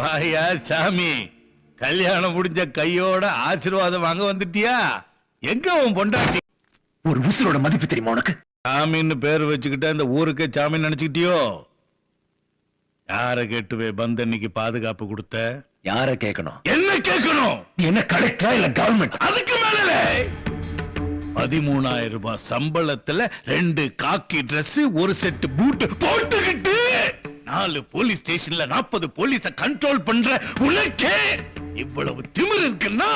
வாயா சாமி கல்யாணம் முடிஞ்ச கையோட ஆசீர்வாதம் வாங்க வந்துட்டியா? எங்க உன் பொண்டாட்டி? ஒரு உசுரோட மதிப்பு தெரியுமா உனக்கு? சாமின்னு பேர் வச்சுக்கிட்ட இந்த ஊருக்கே சாமி நினைச்சுக்கிட்டியோ? யார கேட்டுவே பந்தன்னைக்கு பாதுகாப்பு கொடுத்த? யார கேட்கணும்? என்ன கேட்கணும்? என்ன கலெக்டரா இல்ல கவர்மெண்ட் அதுக்கு மேல பதிமூணாயிரம் ரூபாய் சம்பளத்துல ரெண்டு காக்கி Dress ஒரு செட் பூட் போட்டுக்கிட்டு நாலு போலீஸ் ஸ்டேஷன்ல நாற்பது போலீஸ கண்ட்ரோல் பண்ற உனக்கே இவ்வளவு திமிர் இருக்குன்னா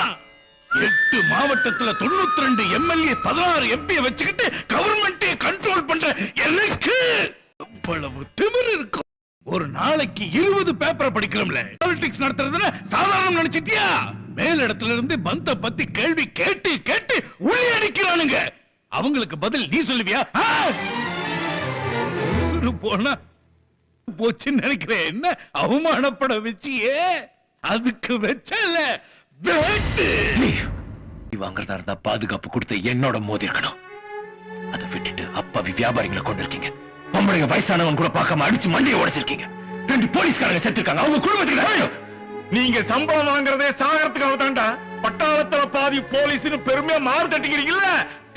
எட்டு மாவட்டத்துல தொண்ணூத்தி ரெண்டு எம்எல்ஏ பதினாறு எம்பி வச்சுக்கிட்டு கவர்மெண்டே கண்ட்ரோல் பண்ற எனக்கு இவ்வளவு திமிர் இருக்கும். ஒரு நாளைக்கு இருபது பேப்பர் படிக்கிறோம்ல. பாலிடிக்ஸ் நடத்துறதுன்னு சாதாரணம் நினைச்சிட்டியா? மேல் இடத்துல இருந்து பந்த பத்தி கேள்வி கேட்டு கேட்டு உள்ளே அடிக்கிறானுங்க. அவங்களுக்கு பதில் நீ சொல்லுவியா? போனா போச்சுன்னு நினைக்கிறேன். என்ன? அவமானப்பட வச்சியே? அதுக்கு வச்சல வாங்குறதா இருந்தா பாதுகாப்பு கொடுத்து என்னோட மோதி இருக்கணும். அதை விட்டுட்டு அப்பாவி வியாபாரிகளை கொண்டு இருக்கீங்க பொம்பளைங்க வயசானவன் கூட பார்க்காம அடிச்சு மண்டையை உடைச்சிருக்கீங்க. ரெண்டு போலீஸ்காரங்க செத்துருக்காங்க. அவங்க குடும்பத்துக்கு நீங்க சம்பளம் வாங்குறதே சாகரத்துக்காக தாண்டா. பட்டாளத்துல பாதி போலீஸ்னு பெருமையா மாறு தட்டிக்கிறீங்கல்ல?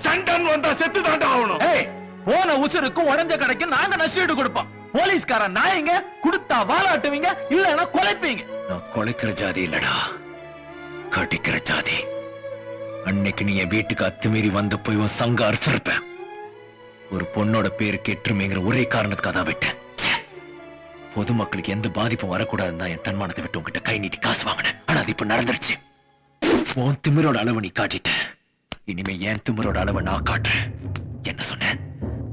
சண்டன் வந்தா செத்து தாண்டா ஆகணும் போன உசுருக்கும் உடஞ்ச கடைக்கும் நாங்க நஷ்டீடு கொடுப்போம். போலீஸ்காரன் நாயங்க குடுத்தா வாலாட்டுவீங்க இல்லன்னா கொலைப்பீங்க. நான் கொலைக்கிற ஜாதி இல்லடா. கடிக்கிற ஜாதி. அன்னைக்கு நீ என் வீட்டுக்கு அத்துமீறி வந்த போய் உன் சங்க அறுத்திருப்பேன். ஒரு பொண்ணோட பேரு கெட்டுருமேங்கிற ஒரே காரணத்துக்காக தான் விட்டேன். பொதுமக்களுக்கு எந்த பாதிப்பும் வரக்கூடாதுன்னு தான் என் தன்மானத்தை விட்டு உங்ககிட்ட கை நீட்டி காசு வாங்கினேன். ஆனா அது இப்ப நடந்துருச்சு. உன் திமிரோட அளவு நீ காட்டிட்ட. இனிமே என் திமிரோட அளவை நான் காட்டுறேன். என்ன சொன்னேன்?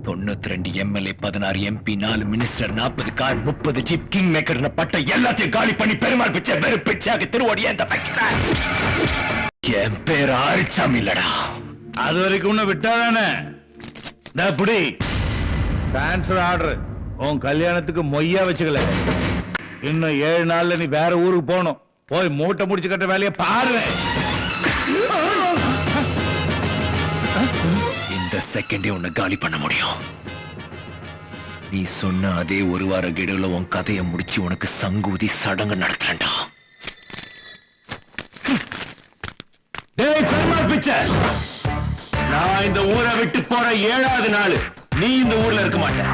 தொண்ணூத்தி ரெண்டு எம்எல்ஏ பதினாறு எம்பி நாலு மினிஸ்டர் நாற்பது கார் முப்பது ஜீப் கிங் மேக்கர் பட்ட எல்லாத்தையும் காலி பண்ணி பெருமாள் பிச்சை வெறு பிச்சையாக திருவோடி ஏந்த வைக்கிறேன் என் பேர் ஆரிச்சாமி இல்லடா. அது வரைக்கும் உன்னை விட்டாதானே இந்த புடி. டிரான்ஸ்பர் ஆர்டர் உன் கல்யாணத்துக்கு மொய்யா வச்சுக்கல. இன்னும் ஏழு நாள்ல நீ வேற ஊருக்கு போகணும். போய் மூட்டை முடிச்சு கட்ட வேலையை பாரு. இந்த செகண்டே உன்னை காலி பண்ண முடியும். நீ சொன்ன அதே ஒரு வார கெடுவில் உன் கதையை முடிச்சு உனக்கு சங்கூதி சடங்கு நடத்துறேன்டா. டேய் நான் இந்த ஊரை விட்டு போற ஏழாவது நாள் நீ இந்த ஊர்ல இருக்க மாட்டேன்